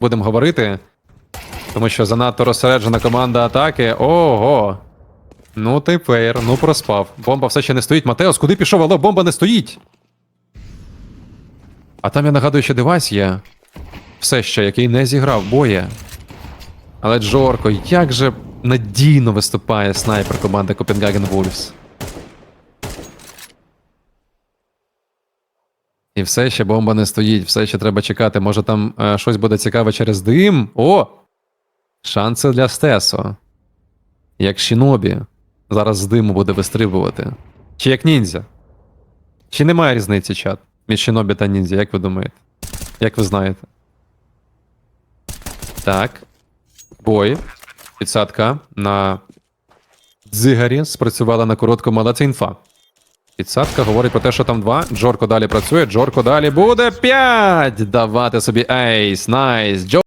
будемо говорити. Тому що занадто розсереджена команда атаки. Ого. Ну, ти фейер, ну проспав. Бомба все ще не стоїть. Матеос, куди пішов? Алло, бомба не стоїть. А там я нагадую, що девайс є. Все ще, який не зіграв, боє. Але Джорко, як же надійно виступає снайпер команди Copenhagen Wolves. І все ще бомба не стоїть, все ще треба чекати. Може там е, щось буде цікаве через дим. О! Шанси для Стесо. Як Шінобі. Зараз з диму буде вистрибувати. Чи як ніндзя? Чи немає різниці, чат? Між Шінобі та ніндзя, як ви думаєте? Як ви знаєте? Так. Бой. Підсадка на дзигарі спрацювала на короткому, але це інфа. Підсадка говорить про те, що там два. Джорко далі працює. Джорко далі буде П'ять! Давати собі ейс. Найс. Джо